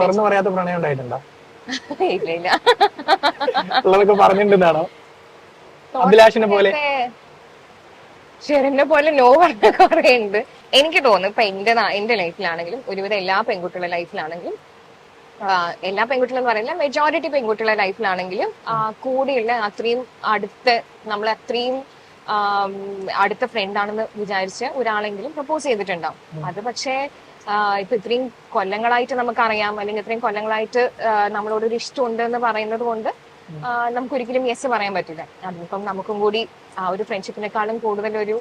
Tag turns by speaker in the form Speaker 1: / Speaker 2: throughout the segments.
Speaker 1: തുറന്നു പറയാത്ത പ്രണയം ഉണ്ടായിട്ടുണ്ടോ?
Speaker 2: ഇല്ല ഇല്ല.
Speaker 1: ഉള്ളതൊക്കെ പറഞ്ഞിട്ടുണ്ടെന്നാണോ അഭിലാഷിനെ പോലെ.
Speaker 2: ഷെറിനെ പോലെ നോ പറഞ്ഞ കുറെ ഉണ്ട്. എനിക്ക് തോന്നുന്നു ഇപ്പൊ എന്റെ എന്റെ ലൈഫിലാണെങ്കിലും ഒരുവിധം എല്ലാ പെൺകുട്ടികളുടെ ലൈഫിലാണെങ്കിലും എല്ലാ പെൺകുട്ടികളും പറയില്ല മെജോറിറ്റി പെൺകുട്ടികളുടെ ലൈഫിലാണെങ്കിലും കൂടെയുള്ള അത്രയും അടുത്ത് നമ്മൾ അത്രയും അടുത്ത ഫ്രണ്ട് ആണെന്ന് വിചാരിച്ച് ഒരാളെങ്കിലും പ്രപ്പോസ് ചെയ്തിട്ടുണ്ടാവും. അത് പക്ഷേ ഇപ്പൊ ഇത്രയും കൊല്ലങ്ങളായിട്ട് നമുക്കറിയാം അല്ലെങ്കിൽ ഇത്രയും കൊല്ലങ്ങളായിട്ട് നമ്മളോട് ഒരു ഇഷ്ടമുണ്ട് എന്ന് പറയുന്നത് കൊണ്ട് നമുക്കൊരിക്കലും നമുക്ക് ഒരിക്കലും യെസ് പറയാൻ പറ്റില്ല. അതിപ്പം നമുക്കും കൂടി ആ ഒരു ഫ്രണ്ട്ഷിപ്പിനെക്കാളും കൂടുതൽ ഒരു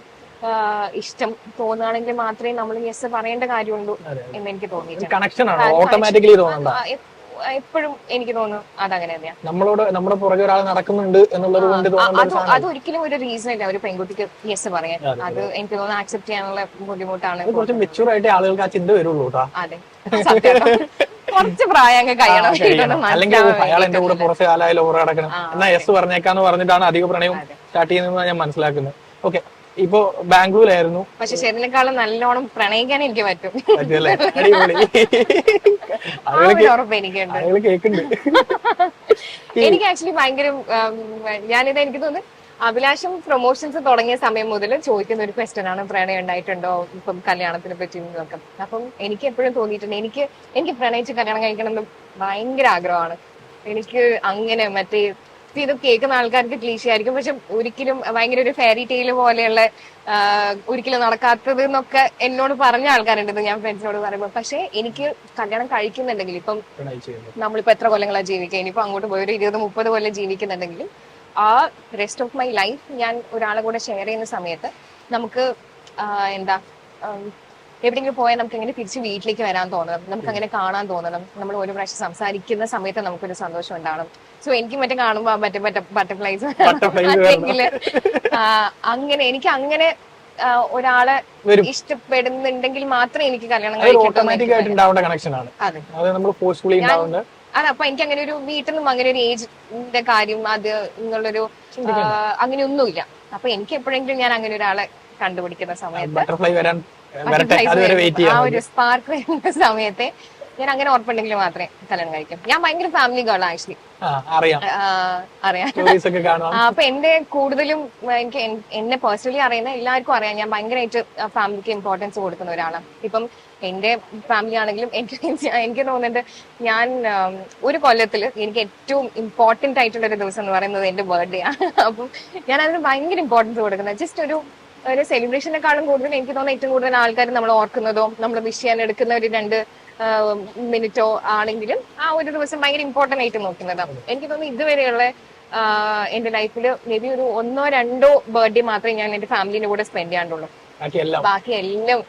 Speaker 2: ഇഷ്ടം തോന്നുകയാണെങ്കിൽ മാത്രമേ നമ്മൾ യെസ് പറയേണ്ട കാര്യമുള്ളൂ. എന്ന് എനിക്ക് തോന്നിയിട്ടുണ്ട്.
Speaker 1: ഓട്ടോമാറ്റിക്കലി തോന്നണ്ട
Speaker 2: എപ്പോഴും എനിക്ക് തോന്നുന്നു അതങ്ങനെ തന്നെയാ.
Speaker 1: നമ്മളോട് നമ്മുടെ പുറകെ ഒരാൾ നടക്കുന്നുണ്ട് എന്നുള്ളത് കൊണ്ട്
Speaker 2: അത് അതൊരിക്കലും ഒരു റീസൺ ഇല്ല ഒരു പെൺകുട്ടിക്ക് യെസ് പറയാൻ.
Speaker 1: അത്
Speaker 2: എനിക്ക് തോന്നുന്നു ആക്സെപ്റ്റ് ചെയ്യാനുള്ള ബുദ്ധിമുട്ടാണ്.
Speaker 1: കുറച്ച് മെച്ചൂർ ആയിട്ട് ആളുകൾക്ക് ആ ചിന്ത വരുള്ളൂ
Speaker 2: അതെ. കുറച്ച് പ്രായം കഴിയണം.
Speaker 1: അല്ലെങ്കിൽ അയാൾ എന്റെ കൂടെ കുറച്ച് കാലമായാലും ഓവർ കിടക്കണം. എന്നാ യെസ് പറഞ്ഞേക്കാന്ന് പറഞ്ഞിട്ടാണ് അധിക പ്രണയം സ്റ്റാർട്ട് ചെയ്യുന്നത് ഞാൻ മനസ്സിലാക്കുന്നത്. ഓക്കെ ഇപ്പൊ ബാംഗ്ലൂരായിരുന്നു
Speaker 2: പക്ഷെ ശരിനേക്കാളും നല്ലോണം പ്രണയിക്കാൻ എനിക്ക് പറ്റും. എനിക്ക് ആക്ച്വലി ഭയങ്കര ഞാനിത് എനിക്ക് തോന്നുന്നു അഭിലാഷം പ്രൊമോഷൻസ് തുടങ്ങിയ സമയം മുതൽ ചോദിക്കുന്ന ഒരു ക്വസ്റ്റ്യൻ ആണ് പ്രണയം ഉണ്ടായിട്ടുണ്ടോ? ഇപ്പം കല്യാണത്തിനെ പറ്റി ഒക്കെ അപ്പം എനിക്ക് എപ്പോഴും തോന്നിയിട്ടുണ്ട് എനിക്ക് എനിക്ക് പ്രണയിച്ച് കല്യാണം കഴിക്കണം എന്ന് ഭയങ്കര ആഗ്രഹമാണ്. എനിക്ക് അങ്ങനെ മറ്റേ ഇത് കേൾക്കുന്ന ആൾക്കാർക്ക് ക്ലീശ ആയിരിക്കും പക്ഷെ ഒരിക്കലും ഭയങ്കര ഒരു ഫെയറി ടെയിൽ പോലെയുള്ള ഒരിക്കലും നടക്കാത്തത് എന്നൊക്കെ എന്നോട് പറഞ്ഞ ആൾക്കാരുണ്ട് ഞാൻ ഫ്രണ്ട്സിനോട് പറയുമ്പോൾ പക്ഷെ എനിക്ക് കല്യാണം കഴിക്കുന്നുണ്ടെങ്കിൽ ഇപ്പം. നമ്മളിപ്പോ എത്ര കൊല്ലങ്ങളാ ജീവിക്കുക ഇനിയിപ്പോ അങ്ങോട്ട് പോയി ഒരു ഇരുപത് മുപ്പത് കൊല്ലം ജീവിക്കുന്നുണ്ടെങ്കിൽ ആ റെസ്റ്റ് ഓഫ് മൈ ലൈഫ് ഞാൻ ഒരാളെ കൂടെ ഷെയർ ചെയ്യുന്ന സമയത്ത് നമുക്ക് എന്താ എവിടെയെങ്കിലും പോയാൽ നമുക്ക് ഇങ്ങനെ തിരിച്ച് വീട്ടിലേക്ക് വരാൻ തോന്നണം. നമുക്ക് അങ്ങനെ കാണാൻ തോന്നണം. നമ്മൾ ഓരോ പ്രാവശ്യം സംസാരിക്കുന്ന സമയത്ത് നമുക്കൊരു സന്തോഷം ഉണ്ടാവണം. സോ എനിക്ക് മറ്റേ കാണുമ്പോ മറ്റേ മറ്റേ ബട്ടർഫ്ലൈസ് അല്ലെങ്കിൽ അങ്ങനെ എനിക്ക് അങ്ങനെ ഒരാളെ ഇഷ്ടപ്പെടുന്നുണ്ടെങ്കിൽ മാത്രമേ എനിക്ക് കല്യാണം
Speaker 1: അത്
Speaker 2: കഴിക്കട്ടെ
Speaker 1: ഓട്ടോമാറ്റിക് ആയിട്ട് ഉണ്ടാവേണ്ട കണക്ഷൻ ആണ്.
Speaker 2: അതെ.
Speaker 1: അത് നമ്മൾ ഫോഴ്സ്ഫുള്ളി ഉണ്ടാവുന്നത്
Speaker 2: അതെ അപ്പൊ എനിക്ക് അങ്ങനെ ഒരു വീട്ടിൽ നിന്നും അങ്ങനെ ഒരു ഏജിന്റെ കാര്യം അത് എന്നുള്ളൊരു അങ്ങനെ ഒന്നുമില്ല അപ്പൊ എനിക്ക് എപ്പോഴെങ്കിലും ഞാൻ അങ്ങനെ ഒരാളെ കണ്ടുപിടിക്കുന്ന സമയത്ത്
Speaker 1: ബട്ടർഫ്ലൈ വരാൻ
Speaker 2: ആ ഒരു സ്പാർക്ക് വരുന്ന സമയത്തെ ഞാൻ അങ്ങനെ ഉറപ്പുണ്ടെങ്കിൽ മാത്രമേ കല്യാണം കഴിക്കും. ഞാൻ ഭയങ്കര ഫാമിലി ഗേൾ ആക്ച്വലി
Speaker 1: അറിയാം.
Speaker 2: അപ്പൊ എന്റെ കൂടുതലും എനിക്ക് എന്നെ പേഴ്സണലി അറിയുന്ന എല്ലാവർക്കും അറിയാം. ഞാൻ ഭയങ്കരമായിട്ട് ഫാമിലിക്ക് ഇമ്പോർട്ടൻസ് കൊടുക്കുന്ന ഒരാളാണ് ഇപ്പം എന്റെ ഫാമിലി ആണെങ്കിലും എനിക്ക് എനിക്ക് തോന്നുന്നത് ഞാൻ ഒരു കൊല്ലത്തിൽ എനിക്ക് ഏറ്റവും ഇമ്പോർട്ടന്റ് ആയിട്ടുള്ള ഒരു ദിവസം എന്ന് പറയുന്നത് എന്റെ ബർത്ത്ഡേ ആണ് അപ്പം ഞാൻ അതിന് ഭയങ്കര ഇമ്പോർട്ടൻസ് കൊടുക്കുന്നത് ജസ്റ്റ് ഒരു ഒരു സെലിബ്രേഷനെക്കാളും കൂടുതൽ എനിക്ക് തോന്നുന്നു ഏറ്റവും കൂടുതൽ ആൾക്കാർ നമ്മൾ ഓർക്കുന്നതോ നമ്മൾ വിഷ് ചെയ്യാൻ എടുക്കുന്ന ഒരു രണ്ട് മിനിറ്റോ ആണെങ്കിലും ആ ഒരു ദിവസം ഭയങ്കര ഇമ്പോർട്ടന്റ് ആയിട്ട് നോക്കുന്നതാണ്. എനിക്ക് തോന്നുന്നു ഇതുവരെയുള്ള എന്റെ ലൈഫിൽ മേ ബി ഒരു ഒന്നോ രണ്ടോ ബർത്ത്ഡേ മാത്രമേ ഞാൻ എന്റെ ഫാമിലിന്റെ കൂടെ സ്പെൻഡ് ചെയ്യാണ്ടുള്ളൂ.
Speaker 1: ബാക്കി എല്ലാം?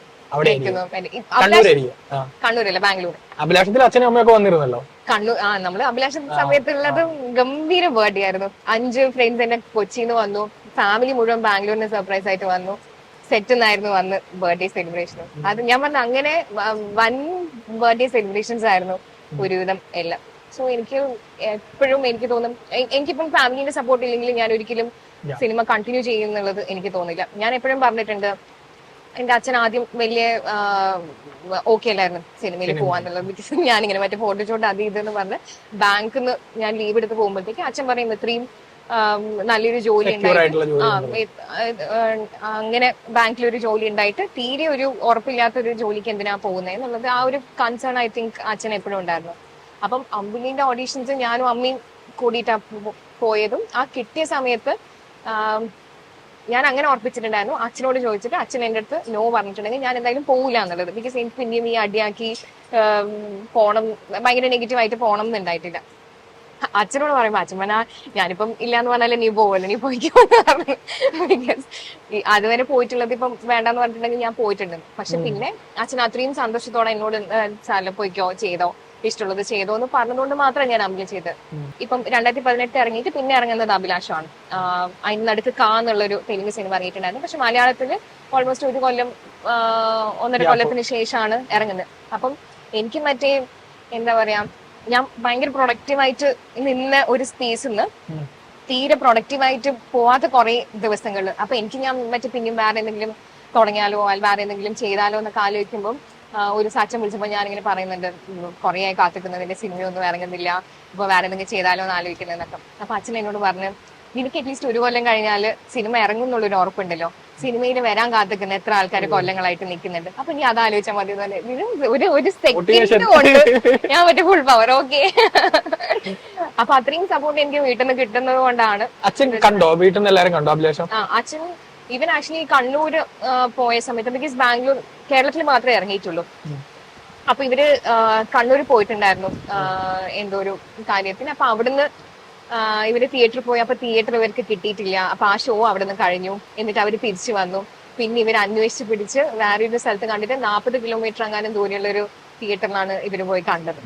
Speaker 2: കണ്ണൂരല്ല ബാംഗ്ലൂർ
Speaker 1: അഭിലാഷത്തിൽ അച്ഛനും അമ്മയൊക്കെ വന്നിരുന്നല്ലോ?
Speaker 2: കണ്ണൂർ ആ നമ്മൾ അഭിലാഷ സമയത്തുള്ളത് ഗംഭീര ബർത്ത്ഡേ ആയിരുന്നു. അഞ്ച് ഫ്രണ്ട്സ് എന്നെ കൊച്ചിന്ന് വന്നു. ഫാമിലി മുഴുവൻ ബാംഗ്ലൂരിന് സർപ്രൈസ് ആയിട്ട് വന്നു. സെറ്റ് നിന്നായിരുന്നു വന്ന് ബർത്ത്ഡേ സെലിബ്രേഷൻ അത് ഞാൻ പറഞ്ഞ അങ്ങനെ വൺ വൻ ബർത്ത്ഡേ സെലിബ്രേഷൻസ് ആയിരുന്നു ഒരുവിധം എല്ലാം. സോ എനിക്ക് എപ്പോഴും എനിക്ക് തോന്നും എനിക്കിപ്പം ഫാമിലിന്റെ സപ്പോർട്ട് ഇല്ലെങ്കിൽ ഞാൻ ഒരിക്കലും സിനിമ കണ്ടിന്യൂ ചെയ്യുന്നുള്ളത് എനിക്ക് തോന്നില്ല. ഞാൻ എപ്പോഴും പറഞ്ഞിട്ടുണ്ട് എന്റെ അച്ഛൻ ആദ്യം വലിയ ഓക്കെ അല്ലായിരുന്നു സിനിമയിൽ പോവാന്നുള്ളത്. ബിക്കോസ് ഞാനിങ്ങനെ മറ്റേ ഫോട്ടോ ഷോട്ട് അത് ഇതെന്ന് പറഞ്ഞ് ബാങ്കിൽ നിന്ന് ഞാൻ ലീവ് എടുത്ത് പോകുമ്പോഴത്തേക്ക് അച്ഛൻ പറയും ഇത്രയും നല്ലൊരു ജോലി ഉണ്ടായിട്ട് ആ, അങ്ങനെ ബാങ്കിൽ ഒരു ജോലി ഉണ്ടായിട്ട് തീരെ ഒരു ഉറപ്പില്ലാത്ത ഒരു ജോലിക്ക് എന്തിനാ പോകുന്നത് എന്നുള്ളത് ആ ഒരു കൺസേൺ ഐ തിങ്ക് അച്ഛൻ എപ്പോഴും ഉണ്ടായിരുന്നു. അപ്പം അമ്പുലിന്റെ ഓഡീഷൻസ് ഞാനും അമ്മയും കൂടിയിട്ടാ പോയതും ആ കിട്ടിയ സമയത്ത് ഞാൻ അങ്ങനെ ഉറപ്പിച്ചിട്ടുണ്ടായിരുന്നു. അച്ഛനോട് ചോദിച്ചിട്ട് അച്ഛൻ എന്റെ അടുത്ത് നോ പറഞ്ഞിട്ടുണ്ടെങ്കിൽ ഞാൻ എന്തായാലും പോകില്ല എന്നുള്ളത്. ബിക്കോസ് എനിക്ക് പിന്നെയും ഈ അടിയാക്കി പോണം ഭയങ്കര നെഗറ്റീവ് ആയിട്ട് പോണം എന്നുണ്ടായിട്ടില്ല അച്ഛനോട് പറയുമ്പോ അച്ഛമ്മനാ ഞാനിപ്പം ഇല്ലാന്ന് പറഞ്ഞാലേ നീ പോവല്ലോ നീ പോയിക്കോ ബിക്കോസ് അതുവരെ പോയിട്ടുള്ളത് ഇപ്പം വേണ്ടെന്ന് പറഞ്ഞിട്ടുണ്ടെങ്കിൽ ഞാൻ പോയിട്ടുണ്ട്. പക്ഷെ പിന്നെ അച്ഛൻ അത്രയും സന്തോഷത്തോടെ എന്നോട് സ്ഥലം പോയിക്കോ ചെയ്തോ ഇഷ്ടമുള്ളത് ചെയ്തോ എന്ന് പറഞ്ഞതുകൊണ്ട് മാത്രമേ ഞാൻ അഭിനയം ചെയ്തത് ഇപ്പം രണ്ടായിരത്തി പതിനെട്ട് ഇറങ്ങിയിട്ട് പിന്നെ ഇറങ്ങുന്നത് അഭിലാഷമാണ് ആഹ് അതിന് നടുക്ക് കാ എന്നുള്ളൊരു തെലുങ്ക് സിനിമ ഇറങ്ങിയിട്ടുണ്ടായിരുന്നു. പക്ഷെ മലയാളത്തിൽ ഓൾമോസ്റ്റ് ഒരു കൊല്ലം ഒന്നര കൊല്ലത്തിന് ശേഷമാണ് ഇറങ്ങുന്നത്. അപ്പം എനിക്ക് മറ്റേ എന്താ പറയാ ഞാൻ ഭയങ്കര പ്രൊഡക്റ്റീവായിട്ട് നിന്ന ഒരു സ്പേസിൽ നിന്ന്. തീരെ പ്രൊഡക്റ്റീവായിട്ട് പോവാത്ത കുറെ ദിവസങ്ങളിൽ അപ്പൊ എനിക്ക് ഞാൻ മറ്റേ പിന്നെയും വേറെ എന്തെങ്കിലും തുടങ്ങിയാലോ വേറെ എന്തെങ്കിലും ചെയ്താലോ എന്നൊക്കെ ആലോചിക്കുമ്പോൾ ഒരു സാക്ഷ്യം വിളിച്ചപ്പോൾ ഞാൻ ഇങ്ങനെ പറയുന്നുണ്ട് കുറേയായി ആയി കാത്തിക്കുന്നതിന്റെ സിനിമയൊന്നും ഇറങ്ങുന്നില്ല ഇപ്പൊ വേറെ എന്തെങ്കിലും ചെയ്താലോ എന്ന് ആലോചിക്കുന്നതെന്നൊക്കെ. അപ്പൊ അച്ഛൻ എന്നോട് പറഞ്ഞു നിനക്ക് അറ്റ്ലീസ്റ്റ് ഒരു കൊല്ലം കഴിഞ്ഞാൽ സിനിമ ഇറങ്ങും എന്നുള്ളൊരു ഉറപ്പുണ്ടല്ലോ. സിനിമയിൽ വരാൻ കാത്തിക്കുന്ന എത്ര ആൾക്കാർ കൊല്ലങ്ങളായിട്ട് നിൽക്കുന്നുണ്ട്. അപ്പൊ ഇനി അത് ആലോചിച്ചാൽ മതി എന്ന് ഒരു ഒരു. സെക്കൻഡ് കൊണ്ട് ഞാൻ മറ്റേ ഫുൾ പവർ ഓക്കെ അപ്പൊ അത്രയും സപ്പോർട്ട് എനിക്ക് വീട്ടിൽ നിന്ന് കിട്ടുന്നത് കൊണ്ടാണ്.
Speaker 1: അച്ഛൻ കണ്ടോ? വീട്ടിൽ നിന്ന് എല്ലാരും കണ്ടോ അഭിലാഷം?
Speaker 2: അച്ഛൻ ഇവൻ ആക്ച്വലി കണ്ണൂർ പോയ സമയത്ത് ബിക്കോസ് ബാംഗ്ലൂർ കേരളത്തിൽ മാത്രമേ ഇറങ്ങിയിട്ടുള്ളൂ. അപ്പൊ ഇവർ കണ്ണൂർ കണ്ണൂര് പോയിട്ടുണ്ടായിരുന്നു. എന്തോ ഒരു കാര്യത്തിന്. അപ്പൊ അവിടുന്ന് ഇവർ തിയേറ്ററിൽ പോയി അപ്പൊ തിയേറ്റർ ഇവർക്ക് കിട്ടിയിട്ടില്ല. അപ്പൊ ആ ഷോ അവിടെ നിന്ന് കഴിഞ്ഞു. എന്നിട്ട് അവർ തിരിച്ചു വന്നു. പിന്നെ ഇവർ അന്വേഷിച്ച് പിടിച്ച് വേറെ ഒരു സ്ഥലത്ത് കണ്ടിട്ട് നാൽപ്പത് കിലോമീറ്റർ അങ്ങാനും ദൂരെയുള്ള ഒരു തിയേറ്ററിലാണ് ഇവർ പോയി കണ്ടത്.